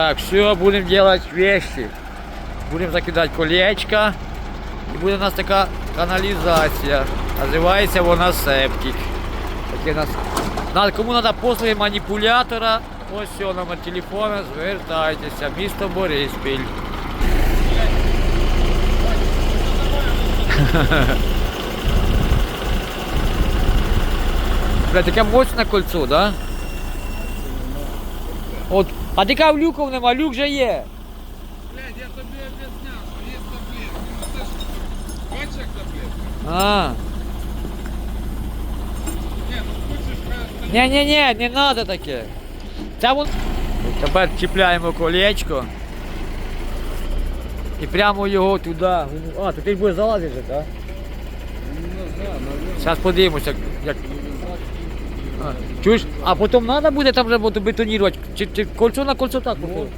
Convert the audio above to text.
Так, все, будем делать вещи. Будем закидать колечко. І буде у нас така каналізація. Називається вона септик. Таке у нас. Надо, кому треба послуги маніпулятора, ось все, номер телефона, звертайтеся. Місто Бориспіль. Бля, таке моцне кольцо, да? От, а така в люков нема, люк же є. Блядь, я тобі об'ясняв, що є таблетки. Ну це ж бачиш як таблетки? А. Ні, ну хочеш хай Ні, ні, ні, не треба таке. Це вон... Тепер чіпляємо колечко. І прямо його туди. А, то ти ж будеш залазити, так? Зараз подивимося, як. А? А потім треба буде там. Чи, чи кольцо на кольцо так? походу?